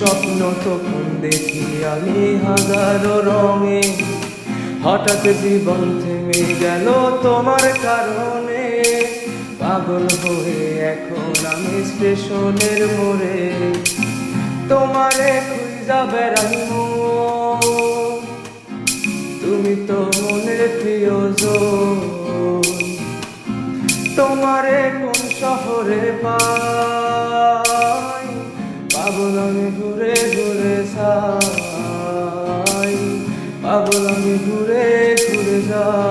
স্বপ্ন তখন দেখি আমি হাজারো রঙে। হঠাৎ জীবন থেমে গেল তোমার কারণে। পাগল হয়ে এখন আমি স্টেশনের মোড়ে। তোমারে খুঁজা বেড়াইমো তুমি তো মনের প্রিয়জন। তোমারে কোন শহরে পাগল আমি ঘুরে ঘুরে সাই পাগল আমি ঘুরে ঘুরে যাই।